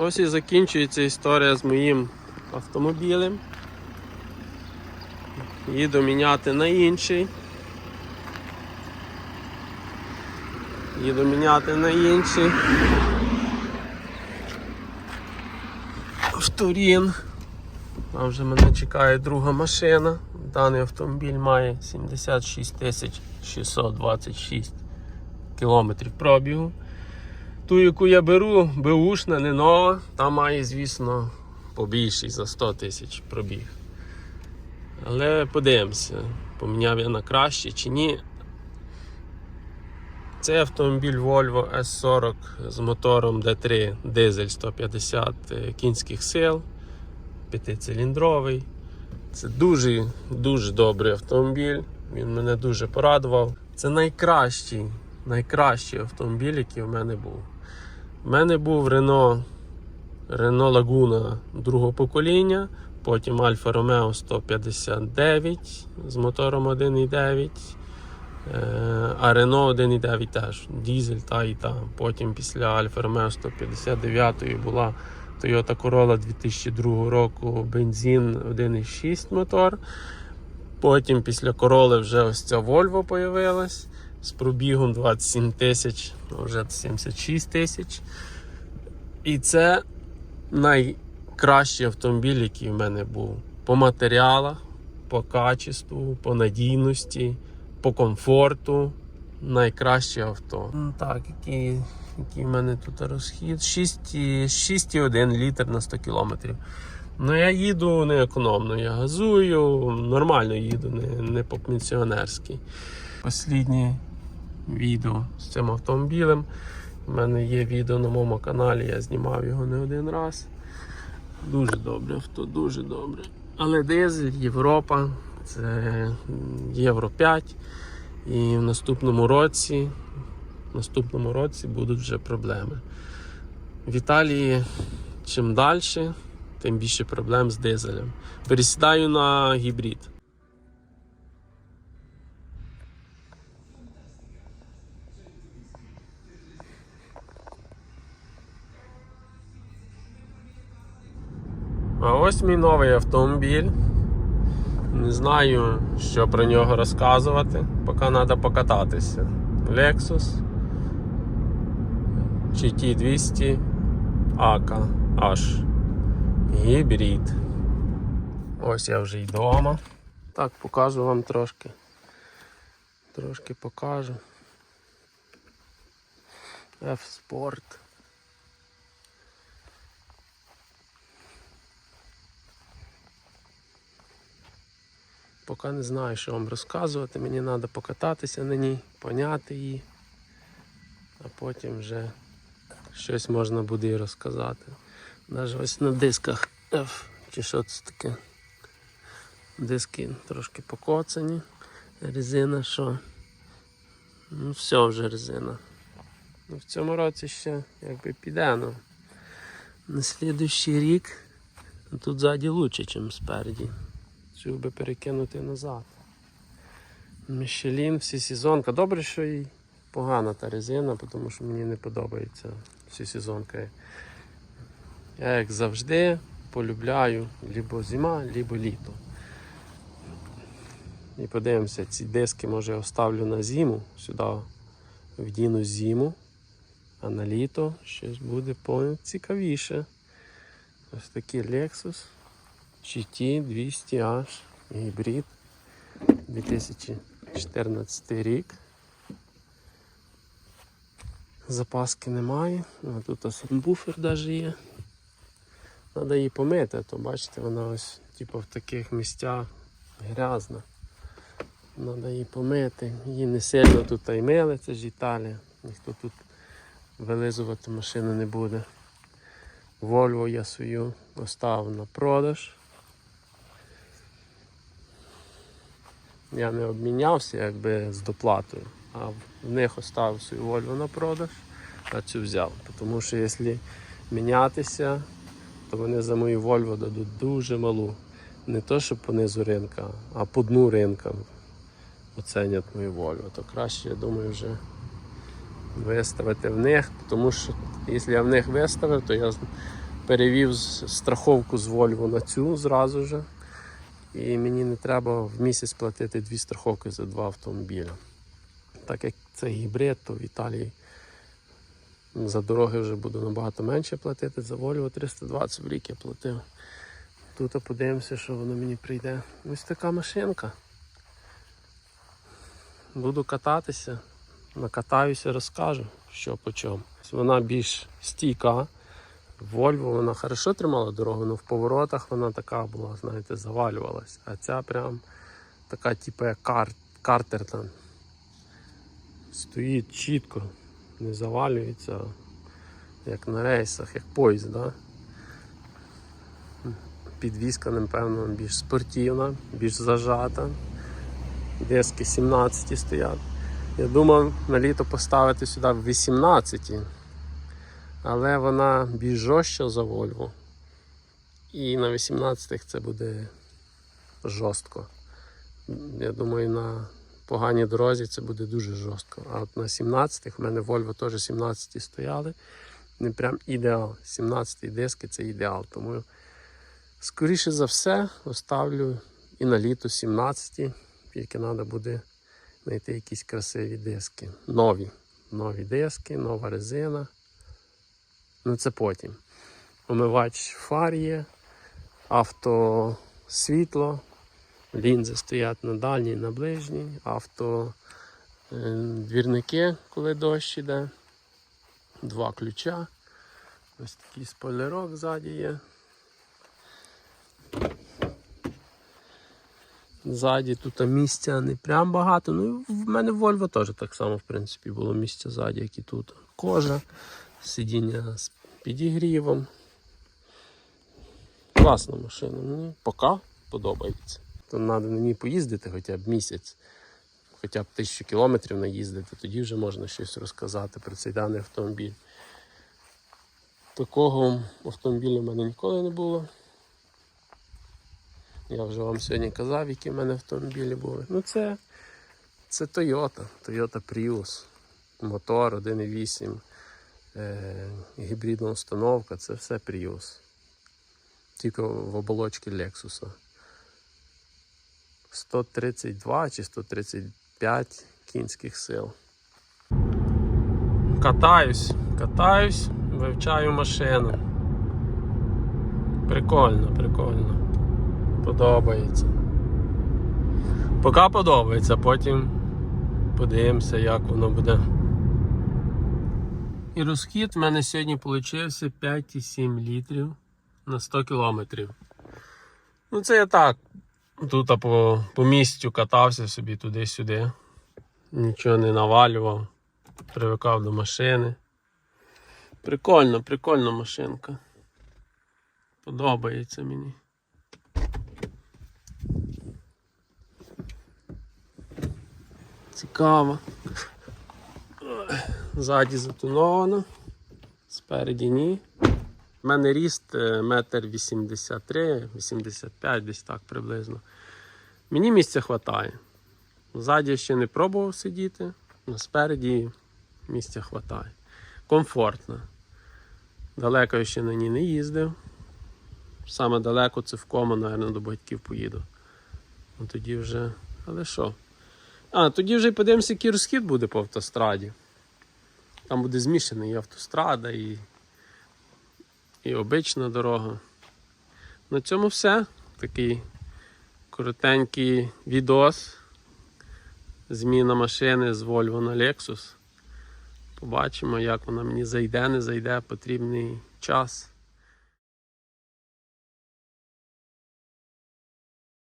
Ось і закінчується історія з моїм автомобілем. Їду міняти на інший. Їду міняти на інший. В Турін. Там вже мене чекає друга машина. Даний автомобіль має 76 тисяч 626 кілометрів пробігу. Ту, яку я беру, беушна, не нова, та має, звісно, побільший за 100 тисяч пробіг. Але подивимося, поміняв я на краще чи ні. Цей автомобіль Volvo S40 з мотором D3 дизель 150 кінських сил, п'ятициліндровий. Це дуже дуже добрий автомобіль. Він мене дуже порадував. Це найкращий, найкращий автомобіль, який в мене був. У мене був Renault, Renault Laguna другого покоління, потім Alfa Romeo 159 з мотором 1.9. Е, А Renault 1.9 теж, дізель та і та. Потім після Alfa Romeo 159 була Toyota Corolla 2002 року бензин 1.6 мотор. Потім після Corolla вже ось ця Volvo появилась з пробігом 27 тисяч, вже 76 тисяч. І це найкращий автомобіль, який в мене був. По матеріалах, по качеству, по надійності, по комфорту. Найкраще авто. Ну, Так, який, який в мене тут розхід? 6,1 літр на 100 кілометрів. Ну, я їду не економно, я газую, нормально їду, не, не по-пенсіонерськи. Посліднє відео з цим автомобілем. У мене є відео на моєму каналі, я знімав його не один раз. Дуже добре авто, дуже добре. Але дизель, Європа, це Євро 5. І в наступному році, в наступному році будуть вже проблеми. В Італії чим далі, тим більше проблем з дизелем. Пересідаю на гібрид. А ось мій новий автомобіль. Не знаю, що про нього розказувати, поки треба покататися. Lexus GT200 AK H. Гібрид. Ось я вже й вдома. Так, покажу вам трошки. Трошки покажу. F-Sport. Поки не знаю, що вам розказувати. Мені треба покататися на ній, поняти її, а потім вже щось можна буде і розказати. Навіть ось на дисках F, чи що це таке. Диски трошки покоцані. Резина що? Ну, все вже резина. Ну, в цьому році ще якби піде, ну. На слідуючий рік тут ззаді краще, ніж спереді. Цю би перекинути назад. Мішелін, всі сезонка. Добре, що і погана та резина, тому що мені не подобається всі сезонка. Я як завжди полюбляю либо зима, либо літо. І подивимося, ці диски може я оставлю на зиму, сюди вдіну зиму, а на літо щось буде цікавіше. Ось такий Lexus. GT 200H гібрид 2014 рік. Запаски немає, а тут сабвуфер навіть є. Треба її помити, то бачите, вона ось типу, в таких місцях грязна. Треба її помити. Її не сильно тут і мили, це ж Італія. Ніхто тут вилизувати машину не буде. Volvo я свою оставив на продаж. Я не обмінявся якби з доплатою, а в них оставив свою Volvo на продаж, а цю взяв. Тому що якщо мінятися, то вони за мою Volvo дадуть дуже малу. Не то, що по низу ринка, а по дну ринка оцінять мою Volvo. То краще, я думаю, вже виставити в них, тому що якщо я в них виставив, то я перевів страховку з Volvo на цю зразу же. І мені не треба в місяць платити дві страховки за два автомобіля. Так як це гібрид, то в Італії за дороги вже буду набагато менше платити. За Volvo 320 в рік я платив. Тут подивимося, що воно мені прийде. Ось така машинка. Буду кататися, накатаюся, розкажу, що по чому. Вона більш стійка. Вольво вона хорошо тримала дорогу, але в поворотах вона така була, знаєте, завалювалась. А ця прям така, типу, як кар... картер там. Стоїть чітко, не завалюється, як на рейсах, як поїзд. Да? Підвізка, напевно, більш спортивна, більш зажата. Диски 17 стоять. Я думав на літо поставити сюди в 18, але вона більш жорстча за Volvo. І на 18-х це буде жорстко. Я думаю, на поганій дорозі це буде дуже жорстко. А от на 17-х в мене Volvo теж 17 стояли. Не прям ідеал. 17-й диски це ідеал. Тому скоріше за все оставлю і на літо 17, тільки треба буде знайти якісь красиві диски. Нові. Нові диски, нова резина. Ну це потім. Омивач фар є, автосвітло, лінзи стоять на дальній, на ближній, авто е, двірники, коли дощ іде, два ключа. Ось такий спойлерок ззаді є. Ззаді тут місця не прям багато. Ну, в мене в Volvo теж так само, в принципі, було місця ззаді, як і тут. Кожа, сидіння з підігрівом. Класна машина. Мені поки подобається. То треба ній поїздити хоча б місяць, хоча б тисячу кілометрів наїздити, тоді вже можна щось розказати про цей даний автомобіль. Такого автомобіля в мене ніколи не було. Я вже вам сьогодні казав, які в мене автомобілі були. Ну це, це Toyota, Toyota Prius, мотор 1.8, е, гібридна установка, це все Prius. Тільки в оболочці Lexus. 132 чи 135 кінських сил. Катаюсь, катаюсь, вивчаю машину. Прикольно, прикольно. Подобається. Поки подобається, потім подивимося, як воно буде. І розхід в мене сьогодні вийшов 5,7 літрів на 100 кілометрів. Ну, це я так. Тут по, по місцю катався собі туди-сюди. Нічого не навалював. Привикав до машини. Прикольно, прикольна машинка. Подобається мені. Цікаво. Ззаді затоновано, спереді ні. У мене ріст е, метр 83, 85, десь так приблизно. Мені місця вистачає. Ззаді ще не пробував сидіти, а спереді місця вистачає. Комфортно. Далеко я ще на ній не їздив. Саме далеко це в кому, мабуть, до батьків поїду. Ну тоді вже. Але що? А, тоді вже й подивимося, який розхід буде по автостраді. Там буде змішана і автострада, і, і обична дорога. На цьому все. Такий коротенький відос. Зміна машини з Volvo на Lexus. Побачимо, як вона мені зайде, не зайде, потрібний час.